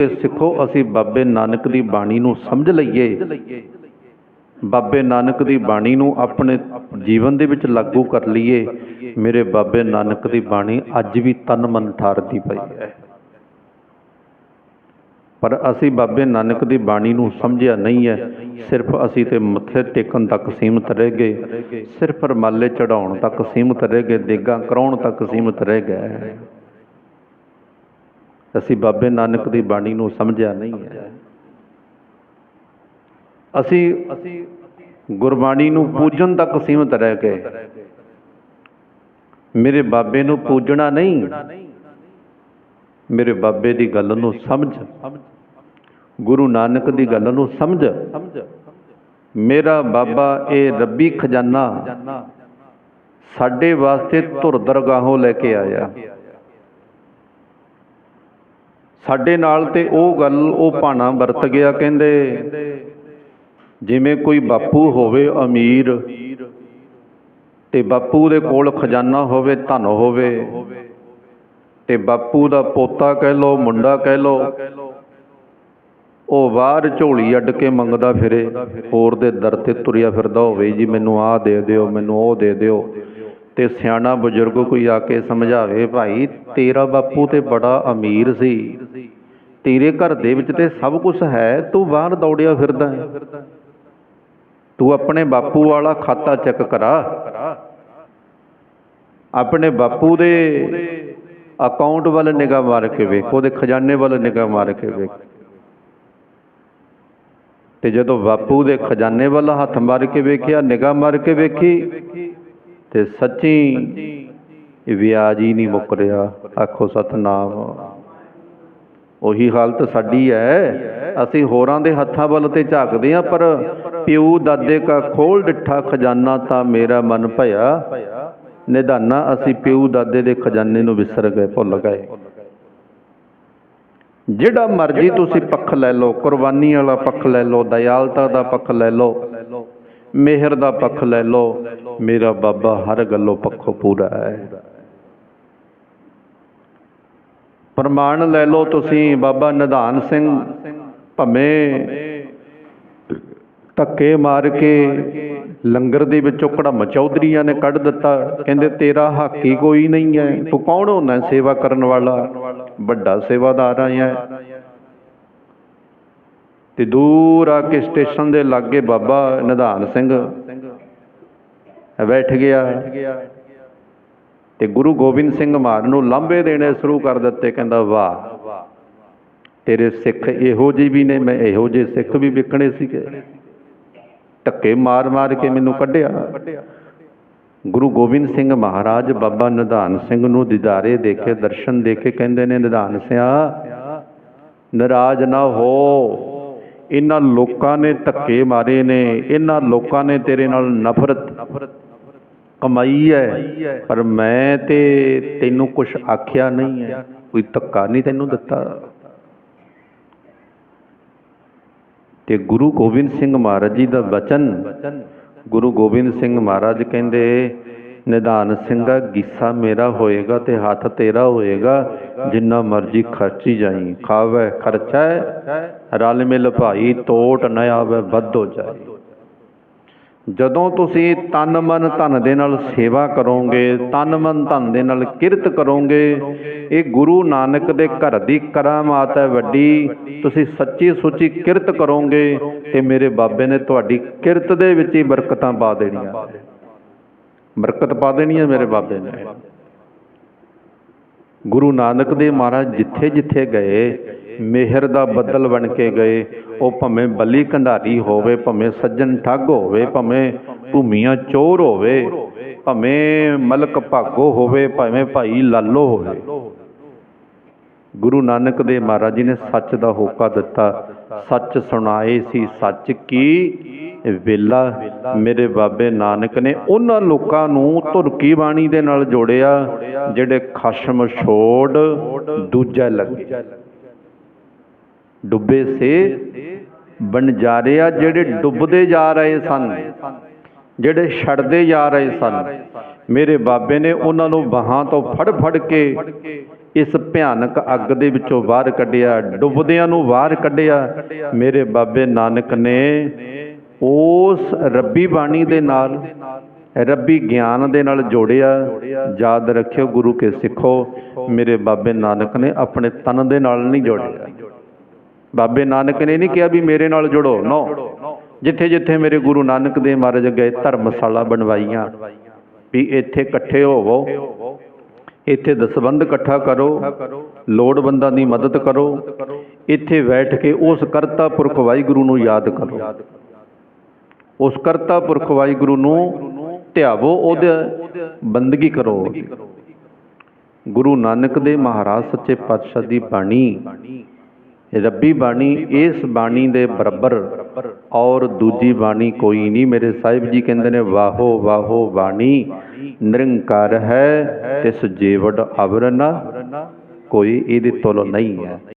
ਤੇ ਸਿੱਖੋ ਅਸੀਂ ਬਾਬੇ ਨਾਨਕ ਦੀ ਬਾਣੀ ਨੂੰ ਸਮਝ ਲਈਏ। ਬਾਬੇ ਨਾਨਕ ਦੀ ਬਾਣੀ ਨੂੰ ਆਪਣੇ ਜੀਵਨ ਦੇ ਵਿੱਚ ਲਾਗੂ ਕਰ ਲਈਏ। ਮੇਰੇ ਬਾਬੇ ਨਾਨਕ ਦੀ ਬਾਣੀ ਅੱਜ ਵੀ ਤਨ ਮਨ ਠਾਰਦੀ ਪਈ ਹੈ। ਪਰ ਅਸੀਂ ਬਾਬੇ ਨਾਨਕ ਦੀ ਬਾਣੀ ਨੂੰ ਸਮਝਿਆ ਨਹੀਂ ਹੈ। ਸਿਰਫ ਅਸੀਂ ਤੇ ਮੱਥੇ ਟੇਕਣ ਤੱਕ ਸੀਮਤ ਰਹਿ ਗਏ। ਸਿਰਫ ਰਮਾਲੇ ਚੜਾਉਣ ਤੱਕ ਸੀਮਤ ਰਹਿ ਗਏ। ਦੇਗਾ ਕਰਾਉਣ ਤੱਕ ਸੀਮਤ ਰਹਿ ਗਏ। ਅਸੀਂ ਬਾਬੇ ਨਾਨਕ ਦੀ ਬਾਣੀ ਨੂੰ ਸਮਝਿਆ ਨਹੀਂ ਹੈ। ਅਸੀਂ ਅਸੀਂ ਗੁਰਬਾਣੀ ਨੂੰ ਪੂਜਣ ਤੱਕ ਸੀਮਤ ਰਹਿ ਗਏ। ਮੇਰੇ ਬਾਬੇ ਨੂੰ ਪੂਜਣਾ ਨਹੀਂ। ਮੇਰੇ ਬਾਬੇ ਦੀ ਗੱਲ ਨੂੰ ਸਮਝ। ਗੁਰੂ ਨਾਨਕ ਦੀ ਗੱਲ ਨੂੰ ਸਮਝ। ਮੇਰਾ ਬਾਬਾ ਇਹ ਰੱਬੀ ਖਜ਼ਾਨਾ ਸਾਡੇ ਵਾਸਤੇ ਧੁਰ ਦਰਗਾਹੋਂ ਲੈ ਕੇ ਆਇਆ। ਸਾਡੇ ਨਾਲ ਤੇ ਉਹ ਗੱਲ, ਉਹ ਭਾਣਾ ਵਰਤ ਗਿਆ ਕਹਿੰਦੇ, ਜਿਵੇਂ ਕੋਈ ਬਾਪੂ ਹੋਵੇ ਅਮੀਰ ਤੇ ਬਾਪੂ ਦੇ ਕੋਲ ਖਜ਼ਾਨਾ ਹੋਵੇ, ਧਨ ਹੋਵੇ, ਤੇ ਬਾਪੂ ਦਾ ਪੋਤਾ ਕਹਿ ਲੋ ਮੁੰਡਾ ਕਹਿ ਲੋ ਉਹ ਬਾਹਰ ਝੋਲੀ ਅੱਡ ਕੇ ਮੰਗਦਾ ਫਿਰੇ, ਹੋਰ ਦੇ ਦਰ ਤੇ ਤੁਰਿਆ ਫਿਰਦਾ ਹੋਵੇ, ਜੀ ਮੈਨੂੰ ਆਹ ਦੇ ਦਿਓ, ਮੈਨੂੰ ਉਹ ਦੇ ਦਿਓ। ਤੇ ਸਿਆਣਾ ਬਜ਼ੁਰਗ ਕੋਈ ਆ ਕੇ ਸਮਝਾਵੇ, ਭਾਈ, ਤੇਰਾ ਬਾਪੂ ਤੇ ਬੜਾ ਅਮੀਰ ਸੀ। ਤੇਰੇ ਘਰ ਦੇ ਵਿੱਚ ਤੇ ਸਭ ਕੁਝ ਹੈ, ਤੂੰ ਬਾਹਰ ਦੌੜਿਆ ਫਿਰਦਾ ਹੈ। ਤੂੰ ਆਪਣੇ ਬਾਪੂ ਵਾਲਾ ਖਾਤਾ ਚੈੱਕ ਕਰਾ। ਆਪਣੇ ਬਾਪੂ ਦੇ ਅਕਾਊਂਟ ਵੱਲ ਨਿਗਾਹ ਮਾਰ ਕੇ ਵੇਖ, ਉਹਦੇ ਖਜ਼ਾਨੇ ਵੱਲ ਨਿਗਾਹ ਮਾਰ ਕੇ ਵੇਖ। ਤੇ ਜਦੋਂ ਬਾਪੂ ਦੇ ਖਜ਼ਾਨੇ ਵੱਲ ਹੱਥ ਮਾਰ ਕੇ ਵੇਖਿਆ, ਨਿਗਾਹ ਮਾਰ ਕੇ ਵੇਖੀ ਤੇ ਸੱਚੀ ਇਹ ਵਿਆਜ ਹੀ ਨਹੀਂ ਮੁੱਕ ਰਿਹਾ। ਆਖੋ ਸਤਨਾਮ। ਉਹੀ ਹਾਲਤ ਸਾਡੀ ਹੈ। ਅਸੀਂ ਹੋਰਾਂ ਦੇ ਹੱਥਾਂ ਵੱਲ ਤੇ ਝਾਕਦੇ ਆ ਪਰ ਪਿਓ ਦਾਦੇ ਕਾ ਖੋਲ ਡਿੱਠਾ ਖਜ਼ਾਨਾ ਤਾਂ ਮੇਰਾ ਮਨ ਭਇਆ। ਨਿਧਾਨਾ ਅਸੀਂ ਪਿਓ ਦਾਦੇ ਦੇ ਖਜ਼ਾਨੇ ਨੂੰ ਵਿਸਰ ਗਏ ਭੁੱਲ ਗਏ। ਜਿਹੜਾ ਮਰਜ਼ੀ ਤੁਸੀਂ ਪੱਖ ਲੈ ਲਓ ਕੁਰਬਾਨੀ ਵਾਲਾ ਪੱਖ ਲੈ ਲਓ ਦਇਆਲਤਾ ਦਾ ਪੱਖ ਲੈ ਲਓ। ਮਿਹਰ ਦਾ ਪੱਖ ਲੈ ਲਓ। ਮੇਰਾ ਬਾਬਾ ਹਰ ਗੱਲੋਂ ਪੱਖੋਂ ਪੂਰਾ ਹੈ। ਪ੍ਰਮਾਣ ਲੈ ਲਓ ਤੁਸੀਂ ਬਾਬਾ ਨਿਧਾਨ ਸਿੰਘ। ਭੰਮੇ ਧੱਕੇ ਮਾਰ ਕੇ ਲੰਗਰ ਦੇ ਵਿੱਚੋਂ ਕੜਮ ਚੌਧਰੀਆਂ ਨੇ ਕੱਢ ਦਿੱਤਾ। ਕਹਿੰਦੇ, ਤੇਰਾ ਹੱਕ ਹੀ ਕੋਈ ਨਹੀਂ ਹੈ। ਤੂੰ ਕੌਣ ਹੁੰਦਾ ਸੇਵਾ ਕਰਨ ਵਾਲਾ? ਵੱਡਾ ਸੇਵਾਦਾਰ ਆਇਆ ਤੇ ਦੂਰ ਆ ਕੇ ਸਟੇਸ਼ਨ ਦੇ ਲਾਗੇ ਬਾਬਾ ਨਿਧਾਨ ਸਿੰਘ। ਬੈਠ ਗਿਆ। ਤੇ ਗੁਰੂ ਗੋਬਿੰਦ ਸਿੰਘ ਮਾਨ ਨੂੰ ਲਾਂਬੇ ਦੇਣੇ ਸ਼ੁਰੂ ਕਰ ਦਿੱਤੇ, ਕਹਿੰਦਾ, ਵਾਹ, ਤੇਰੇ ਸਿੱਖ ਇਹੋ ਜਿਹੇ ਵੀ ਨੇ, ਮੈਂ ਇਹੋ ਜਿਹੇ ਸਿੱਖ ਵੀ ਵਿਕਣੇ ਸੀਗੇ। ਧੱਕੇ ਮਾਰ ਮਾਰ ਕੇ ਮੈਨੂੰ ਕੱਢਿਆ। ਗੁਰੂ ਗੋਬਿੰਦ ਸਿੰਘ ਮਹਾਰਾਜ ਬਾਬਾ ਨਿਧਾਨ ਸਿੰਘ ਨੂੰ ਦਿਦਾਰੇ ਦੇਖੇ ਦਰਸ਼ਨ ਦੇਖੇ ਕਹਿੰਦੇ ਨੇ, ਨਿਧਾਨ ਸਿਆ, ਨਾਰਾਜ਼ ਨਾ ਹੋ। ਇਹਨਾਂ ਲੋਕਾਂ ਨੇ ਧੱਕੇ ਮਾਰੇ ਨੇ, ਇਹਨਾਂ ਲੋਕਾਂ ਨੇ ਤੇਰੇ ਨਾਲ ਨਫ਼ਰਤ ਕਮਾਈ ਹੈ, ਪਰ ਮੈਂ ਤੇ ਤੈਨੂੰ ਕੁਝ ਆਖਿਆ ਨਹੀਂ ਹੈ। ਕੋਈ ਧੱਕਾ ਨਹੀਂ ਤੈਨੂੰ ਦਿੱਤਾ। ਤੇ ਗੁਰੂ ਗੋਬਿੰਦ ਸਿੰਘ ਮਹਾਰਾਜ ਜੀ ਦਾ ਬਚਨ, ਗੁਰੂ ਗੋਬਿੰਦ ਸਿੰਘ ਮਹਾਰਾਜ ਕਹਿੰਦੇ ਨਿਧਾਨ ਸਿੰਘਾ, ਗੀਸਾ ਮੇਰਾ ਹੋਏਗਾ ਤੇ ਹੱਥ ਤੇਰਾ ਹੋਏਗਾ। ਜਿੰਨਾ ਮਰਜ਼ੀ ਖਰਚੀ ਜਾਈ, ਖਾਵੇ, ਖਰਚਾ, ਰਲ ਮਿਲ ਭਾਈ, ਤੋਟ ਨ ਆਵੇ, ਵੱਧੋ ਜਾਏ ਜਦੋਂ ਤੁਸੀਂ ਤਨ ਮਨ ਧਨ ਦੇ ਨਾਲ ਸੇਵਾ ਕਰੋਗੇ, ਤਨ ਮਨ ਧਨ ਦੇ ਨਾਲ ਕਿਰਤ ਕਰੋਗੇ, ਇਹ ਗੁਰੂ ਨਾਨਕ ਦੇ ਘਰ ਦੀ ਕਰਾਮਾਤ ਹੈ ਵੱਡੀ। ਤੁਸੀਂ ਸੱਚੀ ਸੁੱਚੀ ਕਿਰਤ ਕਰੋਗੇ ਤੇ ਮੇਰੇ ਬਾਬੇ ਨੇ ਤੁਹਾਡੀ ਕਿਰਤ ਦੇ ਵਿੱਚ ਹੀ ਬਰਕਤਾਂ ਪਾ ਦੇਣੀਆਂ। ਬਰਕਤ ਪਾ ਦੇਣੀ ਹੈ ਮੇਰੇ ਬਾਬੇ ਨੇ। ਗੁਰੂ ਨਾਨਕ ਦੇਵ ਮਹਾਰਾਜ ਜਿੱਥੇ ਜਿੱਥੇ ਗਏ, ਮਿਹਰ ਦਾ ਬੱਦਲ ਬਣ ਕੇ ਗਏ, ਉਹ ਭਾਵੇਂ ਬੱਲੀ ਕੰਧਾਰੀ ਹੋਵੇ, ਭਾਵੇਂ ਸੱਜਣ ਠੱਗ ਹੋਵੇ, ਭਾਵੇਂ ਭੂਮੀਆਂ ਚੋਰ ਹੋਵੇ, ਭਾਵੇਂ ਮਲਕ ਭਾਗੋ ਹੋਵੇ, ਭਾਵੇਂ ਭਾਈ ਲਾਲੋ ਹੋਵੇ। ਗੁਰੂ ਨਾਨਕ ਦੇਵ ਮਹਾਰਾਜ ਜੀ ਨੇ ਸੱਚ ਦਾ ਹੋਕਾ ਦਿੱਤਾ। ਸੱਚ ਸੁਣਾਏ ਸੀ, ਸੱਚ ਕੀ? ਵੇਲਾ, ਮੇਰੇ ਬਾਬੇ ਨਾਨਕ ਨੇ ਉਹਨਾਂ ਲੋਕਾਂ ਨੂੰ ਧੁਰਕੀ ਬਾਣੀ ਦੇ ਨਾਲ ਜੋੜਿਆ, ਜਿਹੜੇ ਖਸ਼ਮ ਛੋੜ ਦੂਜਾ ਲੱਗੇ। ਡੁੱਬੇ ਸੇ ਬਣਜਾਰਿਆ ਜਿਹੜੇ ਡੁੱਬਦੇ ਜਾ ਰਹੇ ਸਨ, ਜਿਹੜੇ ਛੱਡਦੇ ਜਾ ਰਹੇ ਸਨ। ਮੇਰੇ ਬਾਬੇ ਨੇ ਉਹਨਾਂ ਨੂੰ ਬਾਹਾਂ ਤੋਂ ਫੜ ਫੜ ਕੇ ਇਸ ਭਿਆਨਕ ਅੱਗ ਦੇ ਵਿੱਚੋਂ ਬਾਹਰ ਕੱਢਿਆ, ਡੁੱਬਦਿਆਂ ਨੂੰ ਬਾਹਰ ਕੱਢਿਆ। ਮੇਰੇ ਬਾਬੇ ਨਾਨਕ ਨੇ ਉਸ ਰੱਬੀ ਬਾਣੀ ਦੇ ਨਾਲ, ਰੱਬੀ ਗਿਆਨ ਦੇ ਨਾਲ ਜੋੜਿਆ। ਯਾਦ ਰੱਖਿਓ ਗੁਰੂ ਕੇ ਸਿੱਖੋ, ਮੇਰੇ ਬਾਬੇ ਨਾਨਕ ਨੇ ਆਪਣੇ ਤਨ ਦੇ ਨਾਲ ਨਹੀਂ ਜੋੜਿਆ। ਬਾਬੇ ਨਾਨਕ ਨੇ ਨਹੀਂ ਕਿਹਾ ਵੀ ਮੇਰੇ ਨਾਲ ਜੁੜੋ, ਨੋ। ਜਿੱਥੇ ਜਿੱਥੇ ਮੇਰੇ ਗੁਰੂ ਨਾਨਕ ਦੇਵ ਮਹਾਰਾਜ ਗਏ, ਧਰਮਸ਼ਾਲਾ ਬਣਵਾਈਆਂ। ਵੀ ਇੱਥੇ ਇਕੱਠੇ ਹੋਵੋ। ਇੱਥੇ ਦਸਬੰਧ ਇਕੱਠਾ ਕਰੋ। ਲੋੜਵੰਦਾਂ ਦੀ ਮਦਦ ਕਰੋ। ਇੱਥੇ ਬੈਠ ਕੇ ਉਸ ਕਰਤਾ ਪੁਰਖ ਵਾਹਿਗੁਰੂ ਨੂੰ ਯਾਦ ਕਰੋ। ਉਸ ਕਰਤਾ ਪੁਰਖ ਵਾਹਿਗੁਰੂ ਨੂੰ ਧਿਆਵੋ, ਉਹਦੇ ਬੰਦਗੀ ਕਰੋ। ਗੁਰੂ ਨਾਨਕ ਦੇ ਮਹਾਰਾਜ ਸੱਚੇ ਪਾਤਸ਼ਾਹ ਦੀ ਬਾਣੀ, ਰੱਬੀ ਬਾਣੀ, ਇਸ ਬਾਣੀ ਦੇ ਬਰਾਬਰ ਔਰ ਦੂਜੀ ਬਾਣੀ ਕੋਈ ਨਹੀਂ। ਮੇਰੇ ਸਾਹਿਬ ਜੀ ਕਹਿੰਦੇ ਨੇ, ਵਾਹੋ ਵਾਹੋ ਬਾਣੀ। ਨਿਰੰਕਾਰ ਹੈ ਤਿਸ ਜੀਵੜ ਅਵਰ ਨਾ ਕੋਈ ਇਹਦੀ ਤੁਲ ਨਹੀਂ ਹੈ।